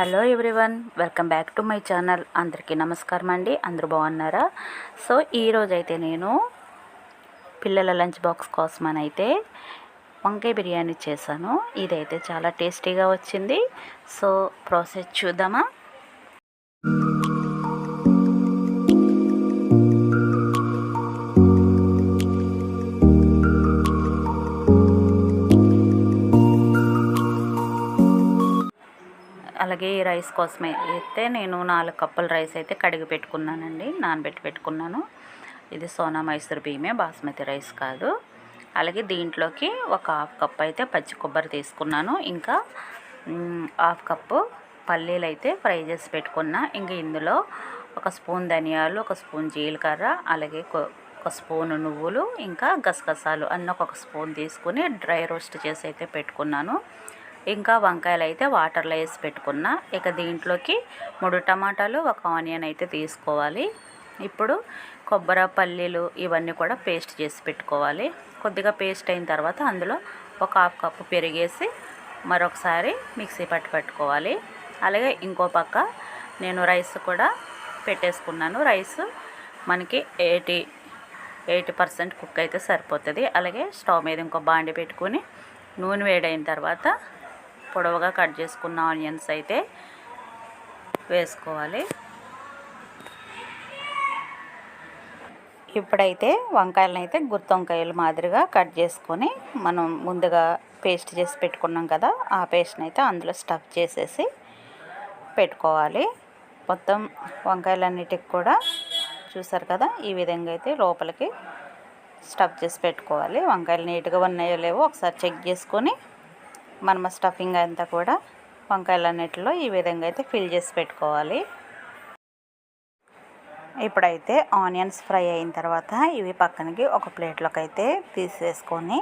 Hello everyone welcome back to my channel. అందరికీ నమస్కారం అండి. అందరూ బాగున్నారా? సో ఈరోజు అయితే నేను పిల్లల లంచ్ బాక్స్ కోసం అని అయితే వంకాయ బిర్యానీ చేశాను. ఇదైతే చాలా టేస్టీగా వచ్చింది. సో ప్రాసెస్ చూద్దామా? అలాగే ఈ రైస్ కోసమే అయితే నేను నాలుగు కప్పుల రైస్ అయితే కడిగి పెట్టుకున్నానండి నానబెట్టి పెట్టుకున్నాను. ఇది సోనా మైసూర్ బియ్యమే బాస్మతి రైస్ కాదు. అలాగే దీంట్లోకి ఒక హాఫ్ కప్ అయితే పచ్చి కొబ్బరి తీసుకున్నాను. ఇంకా హాఫ్ కప్పు పల్లీలు అయితే ఫ్రై చేసి పెట్టుకున్నా. ఇంకా ఇందులో ఒక స్పూన్ ధనియాలు ఒక స్పూన్ జీలకర్ర అలాగే ఒక స్పూన్ నువ్వులు ఇంకా గసగసాలు అన్నీ ఒక స్పూన్ తీసుకుని డ్రై రోస్ట్ చేసి అయితే పెట్టుకున్నాను. ఇంకా వంకాయలు అయితే వాటర్లో వేసి పెట్టుకున్న. ఇక దీంట్లోకి మూడు టమాటాలు ఒక ఆనియన్ అయితే తీసుకోవాలి. ఇప్పుడు కొబ్బరి పల్లీలు ఇవన్నీ కూడా పేస్ట్ చేసి పెట్టుకోవాలి. కొద్దిగా పేస్ట్ అయిన తర్వాత అందులో ఒక హాఫ్ కప్పు పెరిగేసి మరొకసారి మిక్సీ పట్టి పెట్టుకోవాలి. అలాగే ఇంకో పక్క నేను రైస్ కూడా పెట్టేసుకున్నాను. రైస్ మనకి ఎయిటీ ఎయిటీ పర్సెంట్ కుక్ అయితే సరిపోతుంది. అలాగే స్టవ్ మీద ఇంకో బాండి పెట్టుకుని నూనె వేడైన తర్వాత పొడవుగా కట్ చేసుకున్న ఆనియన్స్ అయితే వేసుకోవాలి. ఇప్పుడైతే వంకాయలను అయితే గుత్తి వంకాయలు మాదిరిగా కట్ చేసుకొని మనం ముందుగా పేస్ట్ చేసి పెట్టుకున్నాం కదా ఆ పేస్ట్ని అయితే అందులో స్టఫ్ చేసేసి పెట్టుకోవాలి. మొత్తం వంకాయలన్నిటికి కూడా చూసారు కదా ఈ విధంగా అయితే లోపలికి స్టఫ్ చేసి పెట్టుకోవాలి. వంకాయలు నీట్గా ఉన్నాయో లేవో ఒకసారి చెక్ చేసుకొని మనం స్టఫింగ్ అంతా కూడా వంకాయలన్నిటిలో ఈ విధంగా అయితే ఫిల్ చేసి పెట్టుకోవాలి. ఇప్పుడైతే ఆనియన్స్ ఫ్రై అయిన తర్వాత ఇవి పక్కనకి ఒక ప్లేట్లోకి అయితే తీసేసుకొని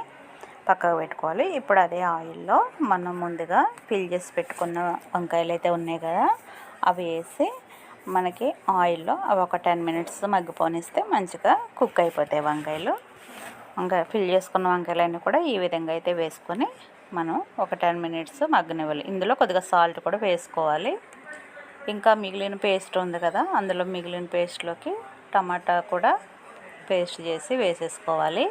పక్కకు పెట్టుకోవాలి. ఇప్పుడు అదే ఆయిల్లో మనం ముందుగా ఫిల్ చేసి పెట్టుకున్న వంకాయలు అయితే ఉన్నాయి కదా అవి వేసి మనకి ఆయిల్లో అవి ఒక టెన్ మినిట్స్ మగ్గిపోనిస్తే మంచిగా కుక్ అయిపోతాయి వంకాయలు. ఇంకా ఫిల్ చేసుకున్న వంకాయలన్నీ కూడా ఈ విధంగా అయితే వేసుకొని మనం ఒక టెన్ మినిట్స్ మగ్గనివ్వాలి. ఇందులో కొద్దిగా సాల్ట్ కూడా వేసుకోవాలి. ఇంకా మిగిలిన పేస్ట్ ఉంది కదా అందులో మిగిలిన పేస్ట్లోకి టమాటా కూడా పేస్ట్ చేసి వేసేసుకోవాలి.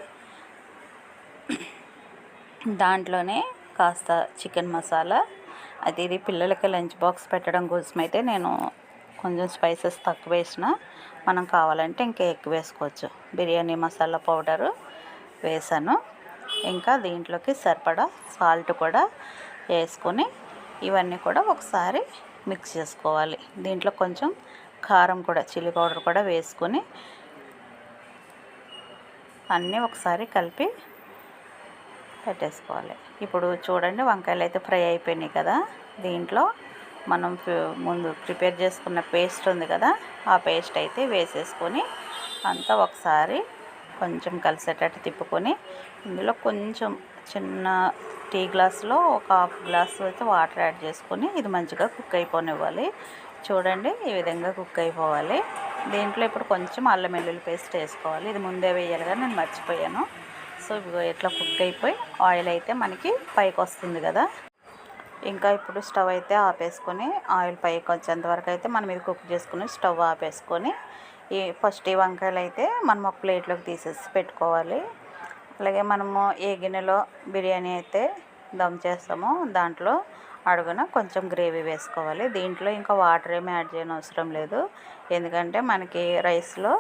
దాంట్లోనే కాస్త చికెన్ మసాలా. అది ఇది పిల్లలకి లంచ్ బాక్స్ పెట్టడం కోసం అయితే నేను కొంచెం స్పైసెస్ తక్కువ వేసిన మనం కావాలంటే ఇంకా ఎక్కువ వేసుకోవచ్చు. బిర్యానీ మసాలా పౌడరు వేసాను. ఇంకా దీంట్లోకి సరిపడా సాల్ట్ కూడా వేసుకొని ఇవన్నీ కూడా ఒకసారి మిక్స్ చేసుకోవాలి. దీంట్లో కొంచెం కారం కూడా చిల్లీ పౌడర్ కూడా వేసుకొని అన్నీ ఒకసారి కలిపి పెట్టేసుకోవాలి. ఇప్పుడు చూడండి వంకాయలు అయితే ఫ్రై అయిపోయినాయి కదా. దీంట్లో మనం ముందు ప్రిపేర్ చేసుకున్న పేస్ట్ ఉంది కదా ఆ పేస్ట్ అయితే వేసేసుకొని అంతా ఒకసారి కొంచెం కలిసేటట్టు తిప్పుకొని ఇందులో కొంచెం చిన్న టీ గ్లాస్లో ఒక హాఫ్ గ్లాస్ అయితే వాటర్ యాడ్ చేసుకొని ఇది మంచిగా కుక్ అయిపోనివ్వాలి. చూడండి ఈ విధంగా కుక్ అయిపోవాలి. దీంట్లో ఇప్పుడు కొంచెం అల్లం వెల్లుల్లి పేస్ట్ వేసుకోవాలి. ఇది ముందే వేయాలి కానీ నేను మర్చిపోయాను. సో ఇదిగో ఇట్లా కుక్ అయిపోయి ఆయిల్ అయితే మనకి పైకి వస్తుంది కదా. ఇంకా ఇప్పుడు స్టవ్ అయితే ఆపేసుకొని ఆయిల్ పైకి వచ్చేంత వరకు అయితే మనం ఇది కుక్ చేసుకుని స్టవ్ ఆపేసుకొని ఈ ఫస్ట్ ఈ వంకాయలు అయితే మనం ఒక ప్లేట్లోకి తీసేసి పెట్టుకోవాలి. అలాగే మనము ఏ గిన్నెలో బిర్యానీ అయితే దమ్ చేస్తామో దాంట్లో అడుగున కొంచెం గ్రేవీ వేసుకోవాలి. దీంట్లో ఇంకా వాటర్ ఏమి యాడ్ చేయని అవసరం లేదు. ఎందుకంటే మనకి రైస్లో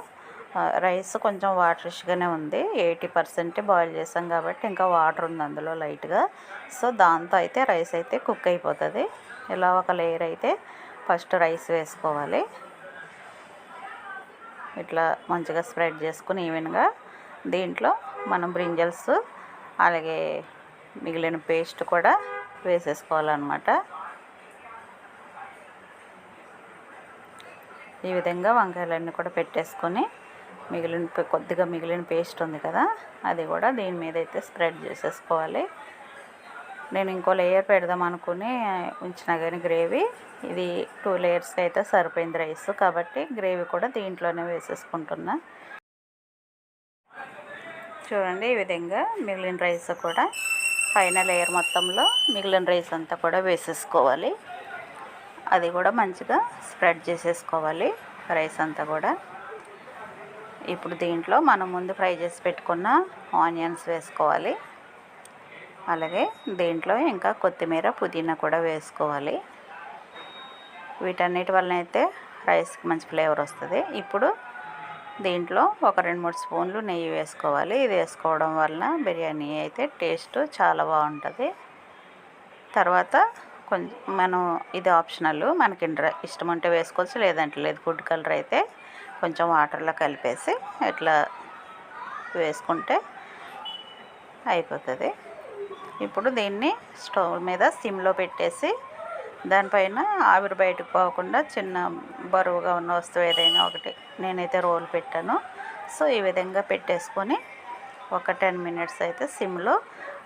రైస్ కొంచెం వాటరిష్గానే ఉంది. ఎయిటీ పర్సెంట్ బాయిల్ చేసాం కాబట్టి ఇంకా వాటర్ ఉంది అందులో లైట్గా. సో దాంతో అయితే రైస్ అయితే కుక్ అయిపోతుంది. ఇలా ఒక లేయర్ అయితే ఫస్ట్ రైస్ వేసుకోవాలి. ఇట్లా మంచిగా స్ప్రెడ్ చేసుకుని ఈవెన్గా దీంట్లో మనం బ్రింజల్స్ అలాగే మిగిలిన పేస్ట్ కూడా వేసేసుకోవాలన్నమాట. ఈ విధంగా వంకాయలన్నీ కూడా పెట్టేసుకొని మిగిలిన కొద్దిగా మిగిలిన పేస్ట్ ఉంది కదా అది కూడా దీని మీద అయితే స్ప్రెడ్ చేసేసుకోవాలి. నేను ఇంకో లేయర్ పెడదాం అనుకుని ఉంచిన కానీ గ్రేవీ ఇది టూ లేయర్స్కి అయితే సరిపోయింది రైస్ కాబట్టి గ్రేవీ కూడా దీంట్లోనే వేసేసుకుంటున్నా. చూడండి ఈ విధంగా మిగిలిన రైస్ కూడా పైన లేయర్ మొత్తంలో మిగిలిన రైస్ అంతా కూడా వేసేసుకోవాలి. అది కూడా మంచిగా స్ప్రెడ్ చేసేసుకోవాలి రైస్ అంతా కూడా. ఇప్పుడు దీంట్లో మనం ముందు ఫ్రై చేసి పెట్టుకున్న ఆనియన్స్ వేసుకోవాలి. అలాగే దీంట్లో ఇంకా కొత్తిమీర పుదీనా కూడా వేసుకోవాలి. వీటన్నిటి వలన అయితే రైస్కి మంచి ఫ్లేవర్ వస్తుంది. ఇప్పుడు దీంట్లో ఒక రెండు మూడు స్పూన్లు నెయ్యి వేసుకోవాలి. ఇది వేసుకోవడం వలన బిర్యానీ అయితే టేస్ట్ చాలా బాగుంటుంది. తర్వాత కొంచెం మనం ఇది ఆప్షనల్ మనకి ఇష్టం ఉంటే వేసుకోవచ్చు లేదంటే లేదు. ఫుడ్ కలర్ అయితే కొంచెం వాటర్లో కలిపేసి ఇట్లా వేసుకుంటే అయిపోతుంది. ఇప్పుడు దీన్ని స్టవ్ మీద సిమ్లో పెట్టేసి దానిపైన ఆవిరి బయటకు పోకుండా చిన్న బరువుగా ఉన్న వస్తువు ఏదైనా ఒకటి నేనైతే రోల్ పెట్టాను. సో ఈ విధంగా పెట్టేసుకొని ఒక టెన్ మినిట్స్ అయితే సిమ్లో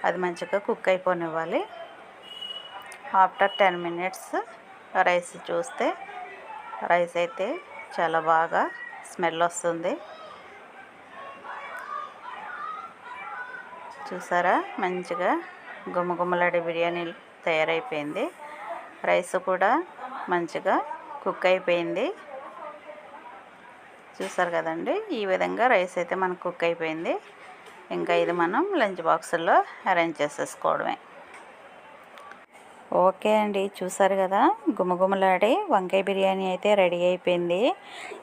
అది మంచిగా కుక్ అయిపోనివ్వాలి. ఆఫ్టర్ టెన్ మినిట్స్ రైస్ చూస్తే రైస్ అయితే చాలా బాగా స్మెల్ వస్తుంది. చూసారా? మంచిగా గుమ్మగుమ్మలాడే బిర్యానీ తయారైపోయింది. రైస్ కూడా మంచిగా కుక్ అయిపోయింది. చూసారు కదండి ఈ విధంగా రైస్ అయితే మనకు కుక్ అయిపోయింది. ఇంకా ఇది మనం లంచ్ బాక్సుల్లో అరేంజ్ చేసేసుకోవడమే. ఓకే అండి చూసారు కదా గుమగుమలాడి వంకాయ బిర్యానీ అయితే రెడీ అయిపోయింది.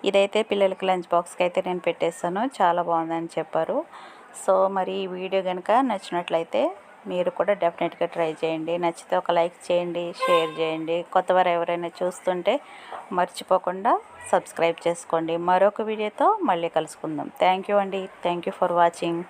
ఇదైతే పిల్లలకి లంచ్ బాక్స్కి అయితే నేను పెట్టేస్తాను చాలా బాగుందని చెప్పారు. సో మరి ఈ వీడియో కనుక నచ్చినట్లయితే మీరు కూడా డెఫినెట్గా ట్రై చేయండి. నచ్చితే ఒక లైక్ చేయండి షేర్ చేయండి. కొత్తవారు ఎవరైనా చూస్తుంటే మర్చిపోకుండా సబ్స్క్రైబ్ చేసుకోండి. మరొక వీడియోతో మళ్ళీ కలుసుకుందాం. థ్యాంక్ యూ అండి. Thank you for watching.